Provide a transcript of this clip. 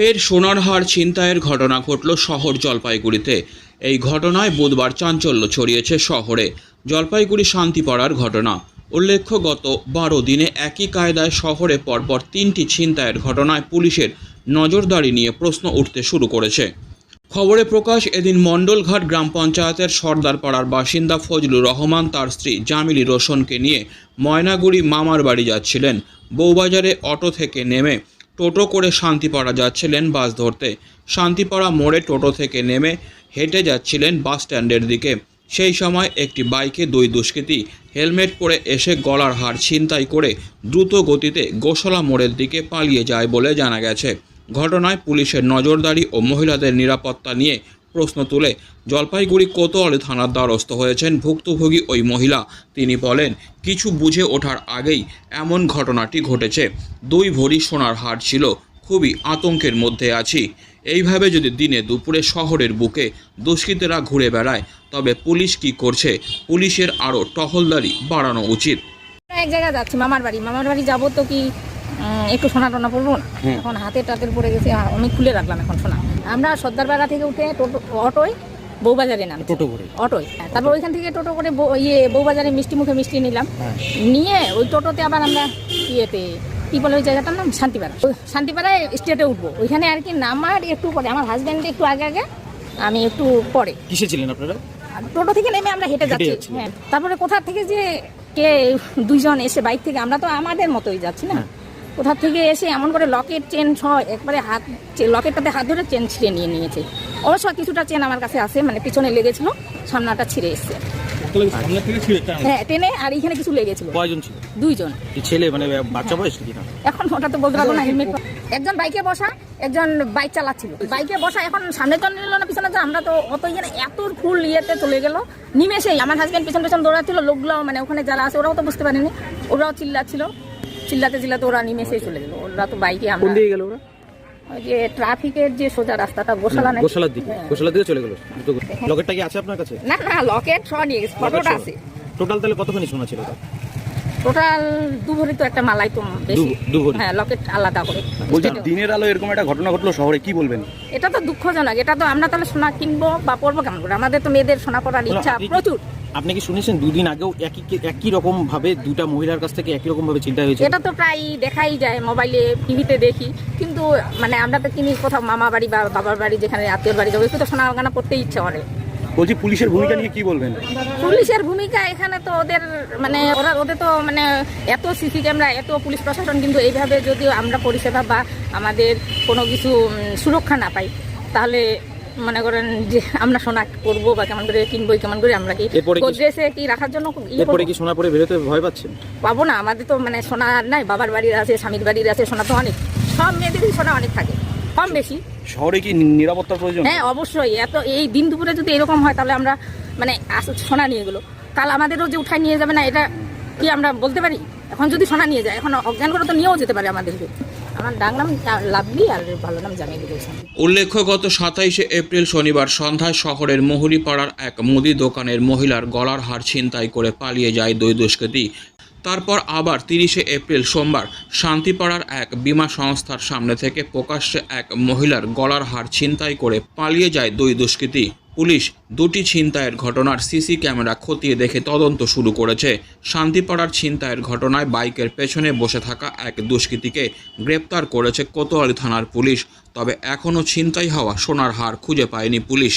ফের সোনার হার ছিনতাইয়ের ঘটনা ঘটল শহর জলপাইগুড়িতে। এই ঘটনায় বুধবার চাঞ্চল্য ছড়িয়েছে শহরে। জলপাইগুড়ি শান্তি শান্তিপাড়ার ঘটনা। উল্লেখ্য, গত বারো দিনে একই কায়দায় শহরে পরপর তিনটি ছিনতাইয়ের ঘটনায় পুলিশের নজরদারি নিয়ে প্রশ্ন উঠতে শুরু করেছে। খবরে প্রকাশ, এদিন মণ্ডলঘাট গ্রাম পঞ্চায়েতের সর্দারপাড়ার বাসিন্দা ফজলুর রহমান তার স্ত্রী জামিলি রোশনকে নিয়ে ময়নাগুড়ি মামার বাড়ি যাচ্ছিলেন। বউবাজারে অটো থেকে নেমে টোটো করে শান্তিপাড়া যাচ্ছিলেন বাস ধরতে। শান্তিপাড়া মোড়ে টোটো থেকে নেমে হেঁটে যাচ্ছিলেন বাস স্ট্যান্ডের দিকে। সেই সময় একটি বাইকে দুই দুষ্কৃতী হেলমেট পরে এসে গলার হার ছিনতাই করে দ্রুত গতিতে গোসলা মোড়ের দিকে পালিয়ে যায় বলে জানা গেছে। ঘটনায় পুলিশের নজরদারি ও মহিলাদের নিরাপত্তা নিয়ে প্রশ্ন তুলে জলপাইগুড়ি কোতোয়ালি থানার দ্বারস্থ হয়েছেন ভুক্তভোগী ওই মহিলা। তিনি বলেন কিছু বুঝে ওঠার আগেই এমন ঘটনাটি ঘটেছে। দুই ভরি সোনার হার ছিল খুবই আতঙ্কের মধ্যে আছি। এইভাবে যদি দিনে দুপুরে শহরের বুকে দুষ্কৃতীরা ঘুরে বেড়ায় তবে পুলিশ কি করছে? পুলিশের আরও টহলদারি বাড়ানো উচিত। এক জায়গায় যাচ্ছি মামার বাড়ি। মামার বাড়ি যাব তো কি একটু সোনা টোনা পড়ব না এখন হাতে টাতের পড়ে গেছে আমি খুলে রাখলাম এখন সোনা। আমরা সর্দারপাড়া থেকে উঠে টোটো অটোয় বউবাজারে নাম টোটো করে। অটোয়। তারপর ওইখান থেকে টোটো করে ইয়ে বউবাজারে মিষ্টি মুখে মিষ্টি নিলাম। নিয়ে ওই টোটোতে আবার আমরা ইয়েতে কি বলে ওই জায়গাটার নাম? শান্তিপাড়া। ওই শান্তিপাড়ায় স্টেটে উঠবো। ওইখানে আর কি নামার একটু পরে আমার হাজব্যান্ড একটু আগে আগে আমি একটু পরে। কিসে ছিলেন আপনারা? টোটো থেকে নেমে আমরা হেঁটে যাচ্ছি। হ্যাঁ। তারপরে কোথা থেকে যে কে দুইজন এসে বাইক থেকে আমরা তো আমাদের মতোই যাচ্ছি না? কোথা থেকে এসে এমন করে লকেট চেন সহ একবারে হাত লকেটটাতে হাত ধরে চেন ছিঁড়ে নিয়ে নিয়েছে। অবশ্য কিছুটা চেন আমার কাছে আছে মানে পিছনে লেগেছিল সামনাটা ছিঁড়ে এসছে। হ্যাঁ টেনে আর এইখানে কিছু লেগেছিল। কয়জন ছিল? দুইজন। ছেলে মানে বাচ্চা বয়স কি এখন ওটা তো বলতে পারব না হেলমেট একজন বাইকে বসা একজন বাইক চালাচ্ছিল। বাইকে বসা এখন সামনে তো নিল না পিছনে আমরা তো অত ইয়ে এত ফুল ইয়েতে চলে গেল। নিমেষেই আমার হাজবেন্ড পিছন পিছন দৌড়াচ্ছিল লোকগুলো মানে ওখানে যারা আছে ওরাও তো বুঝতে পারেনি ওরাও চিল্লাচ্ছিল। চিল্লাতে চিল্লাতে ওরা নিমেষেই চলে গেল। ওরা তো বাইকে কোন আমরা দিকে গেল ওরা? ওই যে ট্রাফিকের যে সোজা রাস্তাটা গোশালার দিকে। হ্যাঁ। গোশালার দিকে চলে গেল। লকেটটা কি আছে আপনার কাছে? না না লকেট সহ নিয়ে গেছে ফটোটা আছে। টোটাল তাহলে কতখানি শোনা ছিল তার? টোটাল দু ভরি তো একটা মালাই তো বেশি। হ্যাঁ লকেট আলাদা করে। বলছি দিনের আলো এরকম একটা ঘটনা ঘটলো শহরে কি বলবেন? এটা তো দুঃখজনক এটা তো আমরা তাহলে সোনা কিনবো বা পরবো কেমন করে? আমাদের তো মেয়েদের সোনা পরার ইচ্ছা আপনি- প্রচুর। আপনি কি শুনেছেন দুদিন আগেও একই একই রকম ভাবে দুটা মহিলার কাছ থেকে একই রকম ভাবে চিন্তা হয়েছে? এটা তো প্রায় দেখাই যায় মোবাইলে টিভিতে দেখি। কিন্তু মানে আমরা তো কিনি কোথাও মামা বাড়ি বা বাবার বাড়ি যেখানে আত্মীয় বাড়ি যাব একটু তো সোনা গানা পড়তে ইচ্ছে করে। বলছি পুলিশের ভূমিকা নিয়ে কি বলবেন? পুলিশের ভূমিকা এখানে তো ওদের মানে ওরা ওদের তো মানে এত সিসি ক্যামেরা এত পুলিশ প্রশাসন কিন্তু এইভাবে যদি আমরা পরিষেবা বা আমাদের কোনো কিছু সুরক্ষা না পাই তাহলে মনে করেন যে আমরা সোনা করব বা কেমন করে কিনবো কেমন করে আমরা কি গোদরেজে কি রাখার জন্য ইয়ে এরপরে কি সোনা পরে বেরোতে ভয় পাচ্ছেন? পাবো না আমাদের তো মানে সোনা আর নাই বাবার বাড়ির আছে স্বামীর বাড়ির আছে সোনা তো অনেক সব মেয়েদেরই সোনা অনেক থাকে। কম বেশি। শহরে কি নিরাপত্তার প্রয়োজন? হ্যাঁ অবশ্যই। এত এই দিন দুপুরে যদি এরকম হয় তাহলে আমরা মানে সোনা নিয়ে গেলো কাল আমাদেরও যে উঠায় নিয়ে যাবে না এটা কি আমরা বলতে পারি? এখন যদি সোনা নিয়ে যায় এখন অজ্ঞান করে তো নিয়েও যেতে পারে আমাদেরকে। আমার ডাক নাম লাভলি আর ভালো নাম জানিয়ে দিয়েছেন উল্লেখ্য গত সাতাইশে এপ্রিল শনিবার সন্ধ্যায় শহরের মহুরিপাড়ার এক মুদি দোকানের মহিলার গলার হার ছিনতাই করে পালিয়ে যায় দুই দুষ্কৃতী। তারপর আবার তিরিশে এপ্রিল সোমবার শান্তিপাড়ার এক বীমা সংস্থার সামনে থেকে প্রকাশ্যে এক মহিলার গলার হার ছিনতাই করে পালিয়ে যায় দুই দুষ্কৃতী। পুলিশ দুটি ছিনতাইয়ের ঘটনার সিসি ক্যামেরা খতিয়ে দেখে তদন্ত শুরু করেছে। শান্তিপাড়ার ছিনতাইয়ের ঘটনায় বাইকের পেছনে বসে থাকা এক দুষ্কৃতীকে গ্রেপ্তার করেছে কোতোয়ালি থানার পুলিশ, তবে এখনও ছিনতাই হওয়া সোনার হার খুঁজে পায়নি পুলিশ।